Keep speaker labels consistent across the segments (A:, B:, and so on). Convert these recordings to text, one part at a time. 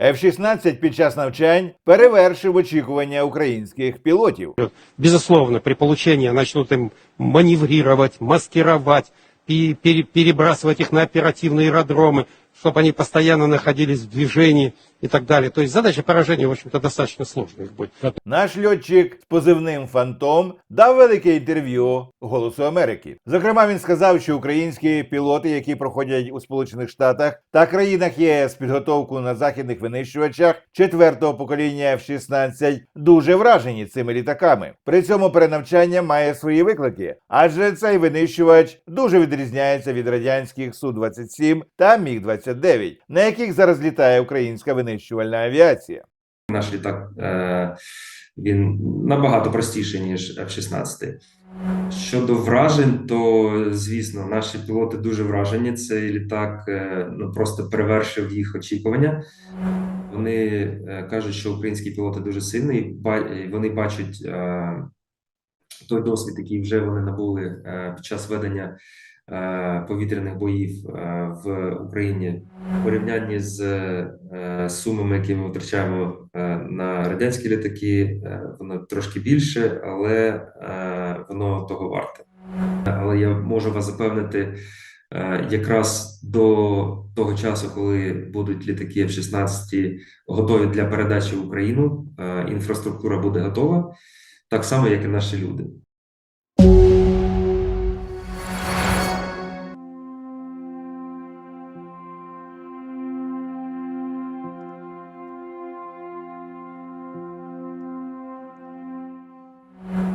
A: F-16 під час навчань перевершив очікування українських пілотів.
B: Безусловно, при получении начнут им маневрировать, маскировать, пе- пере- перебрасывать их на оперативные аэродромы, чтобы они постоянно находились в движении и так далее. То есть задача поражения, в общем-то, достаточно сложная их будет.
A: Наш льотчик з позивним Фантом дав велике інтерв'ю Голосу Америки. Зокрема, він сказав, що українські пілоти, які проходять у Сполучених Штатах та країнах ЄС підготовку на західних винищувачах четвертого покоління F-16, дуже вражені цими літаками. При цьому перенавчання має свої виклики, адже цей винищувач дуже відрізняється від радянських Су-27 та Міг-29, на яких зараз літає українська винищувальна авіація.
C: Наш літак е, він набагато простіший, ніж F-16. Щодо вражень, то звісно, наші пілоти дуже вражені. Цей літак е, ну просто перевершив їх очікування. Вони е, кажуть, що українські пілоти дуже сильні, вони бачать той досвід, який вже вони набули під час ведення повітряних боїв е, в Україні в порівнянні з е, сумами, які ми витрачаємо е, на радянські літаки, е, воно трошки більше, але е, воно того варте. Але я можу вас запевнити, е, якраз до того часу, коли будуть літаки F-16 готові для передачі в Україну, е, інфраструктура буде готова, так само, як і наші люди.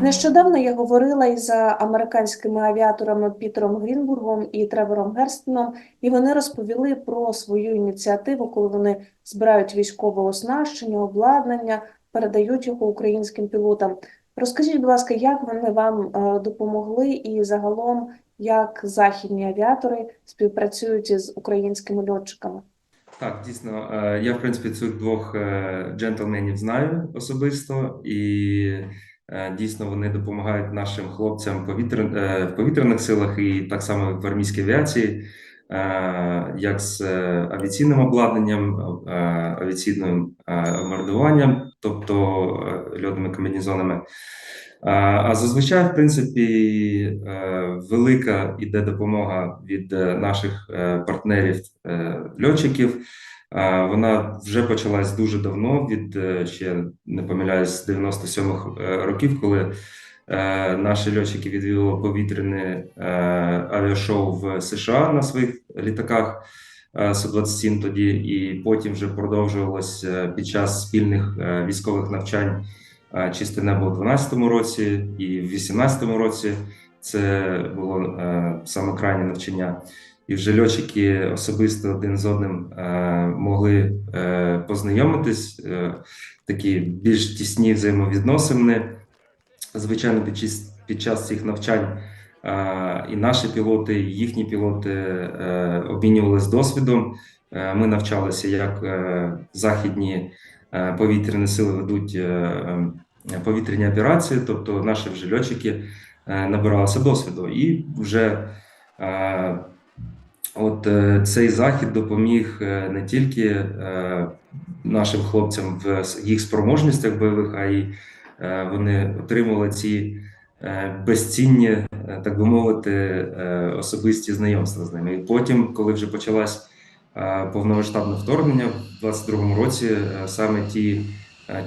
D: Нещодавно я говорила із американськими авіаторами Пітером Грінбургом і Тревором Герстоном, і вони розповіли про свою ініціативу, коли вони збирають військове оснащення, обладнання, передають його українським пілотам. Розкажіть, будь ласка, як вони вам е, допомогли, і загалом як західні авіатори співпрацюють із українськими льотчиками?
C: Так, дійсно, е, я в принципі цих двох е, джентльменів знаю особисто, і е, дійсно вони допомагають нашим хлопцям е, в повітряних силах і так само в армійській авіації, е, як з е, авіаційним обладнанням, е, авіаційним е, мордуванням, тобто е, льотними комбінезонами. А зазвичай, в принципі, е, велика іде допомога від е, наших е, партнерів е, льотчиків. Вона вже почалась дуже давно, від е, ще не помиляюсь, з 97-х е, років, коли е, наші льотчики відвідали повітряне авіашоу в США на своїх літаках е, Су-27 тоді, і потім вже продовжувалось е, під час спільних військових навчань чисте небо у 12-му році і в 18-му році. Це було саме крайнє навчання і вже льотчики особисто один з одним е, могли е, познайомитись, е, такі більш тісні взаємовідносини. Звичайно, під час, під час цих навчань і наші пілоти, і їхні пілоти обмінювалися досвідом. Ми навчалися, як західні повітряні сили ведуть повітряні операції, тобто наші вже льотчики набиралися досвіду і вже. От е, цей захід допоміг е, не тільки е, нашим хлопцям в їх спроможностях бойових, а й вони отримали ці безцінні, так би мовити, особисті знайомства з ними. І потім, коли вже почалась повномасштабне вторгнення в 22-му році, саме ті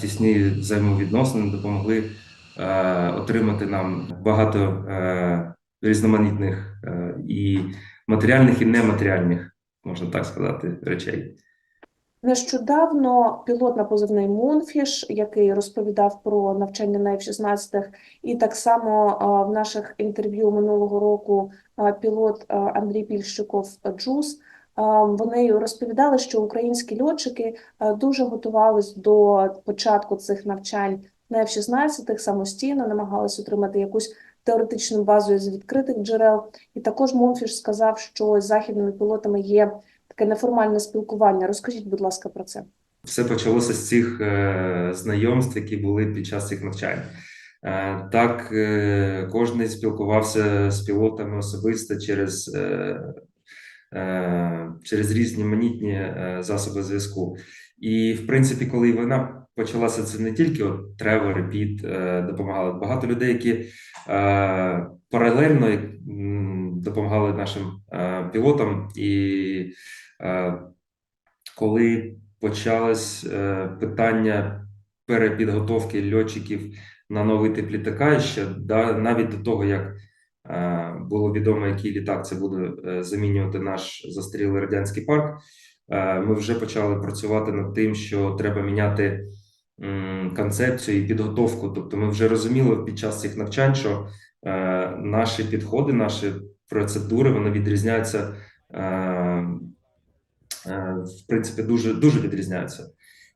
C: тісні взаємовідносини допомогли отримати нам багато різноманітних і матеріальних і нематеріальних, можна так сказати, речей.
D: Нещодавно пілот на позивний Мунфіш, який розповідав про навчання на F-16, і так само в наших інтерв'ю минулого року пілот Андрій Пільщиков Джус. Вони розповідали, що українські льотчики дуже готувались до початку цих навчань на F-16 самостійно, намагалися отримати якусь теоретичну базу з відкритих джерел. І також Мунфіш сказав, що з західними пілотами є таке неформальне спілкування. Розкажіть, будь ласка, про це.
C: Все почалося з цих е, знайомств, які були під час цих навчань. Е, так, е, кожен спілкувався з пілотами особисто через, через різноманітні е, засоби зв'язку. І, в принципі, коли війна почалася, це не тільки от Тревор Піт допомагали. Багато людей, які е, паралельно допомагали нашим е, пілотам. І е, коли почалось питання перепідготовки льотчиків на новий тип літака, ще да, навіть до того, як було відомо, який літак це буде замінювати наш застарілий радянський парк. Ми вже почали працювати над тим, що треба міняти концепцію і підготовку. Тобто, ми вже розуміли під час цих навчань, що е, наші підходи, наші процедури вони відрізняються. Е, е, в принципі, дуже дуже відрізняються.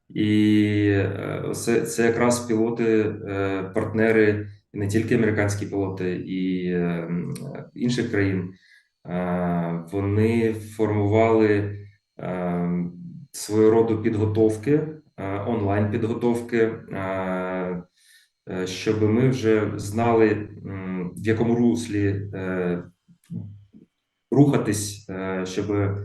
C: І це, це якраз пілоти, партнери, і не тільки американські пілоти, і інших країн. Вони формували е, свого роду підготовки, онлайн підготовки, е, е, щоб ми вже знали, в якому руслі е, рухатись, е, щоб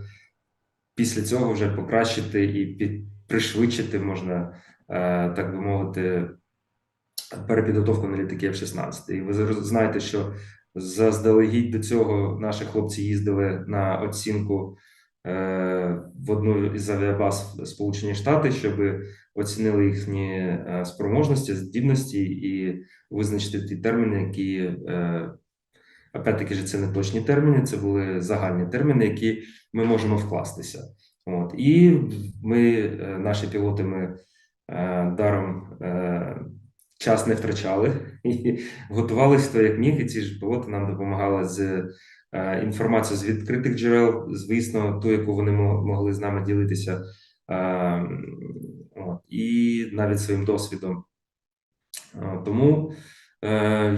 C: після цього вже покращити і пришвидшити можна, е, так би мовити, перепідготовку на літаки F-16. І ви знаєте, що заздалегідь до цього наші хлопці їздили на оцінку е, в одну із авіабаз Сполучені Штати, щоб оцінили їхні е, спроможності, здібності і визначити ті терміни, які е, опять-таки ж це не точні терміни, це були загальні терміни, які ми можемо вкластися. От і ми, е, наші пілоти, ми е, даром е, час не втрачали і готувалися то як міг. І ці ж пілоти нам допомагали з е, інформацією з відкритих джерел, звісно, ту, яку вони могли з нами ділитися, е, і навіть своїм досвідом. Е, Тому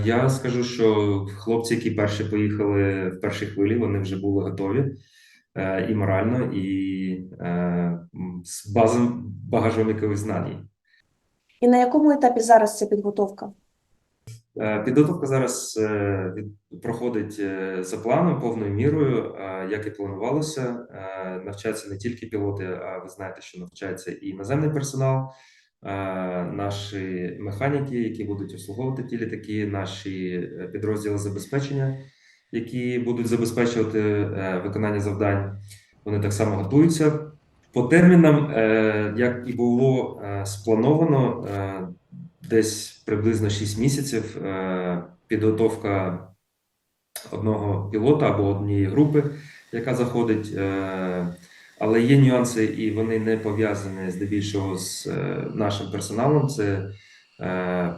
C: я скажу, що хлопці, які перші поїхали в першій хвилі, вони вже були готові і морально, і з базом багажом якихось знань.
D: І на якому етапі зараз ця підготовка?
C: Е, Підготовка зараз е, проходить е, за планом повною мірою, як і планувалося. Навчаються не тільки пілоти, а ви знаєте, що навчається і іноземний персонал, наші механіки, які будуть обслуговувати ті літаки, наші підрозділи забезпечення, які будуть забезпечувати виконання завдань. Вони так само готуються. По термінам, як і було сплановано, десь приблизно 6 місяців е, підготовка одного пілота або однієї групи, яка заходить. Е, але є нюанси, і вони не пов'язані здебільшого з е, нашим персоналом. Це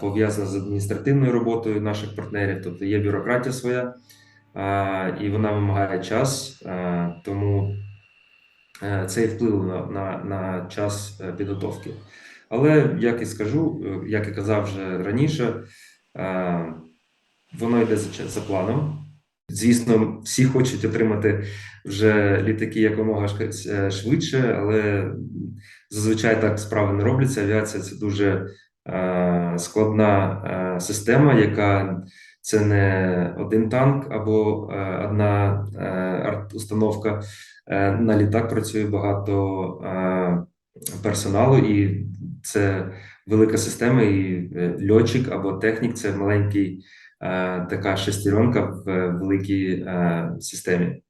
C: пов'язано з адміністративною роботою наших партнерів, тобто є бюрократія своя, і вона вимагає час, тому це і вплив на, на, на час підготовки. Але як і скажу, е, як і казав вже раніше, е, воно йде за, планом. Звісно, всі хочуть отримати вже літаки якомога е, швидше, але зазвичай так справи не робляться. Авіація це дуже складна система, яка це не один танк або одна арт-установка. Е, на літак працює багато персоналу, і це велика система. І е, льотчик або технік це маленький е, така шестеренка в е, великій системі.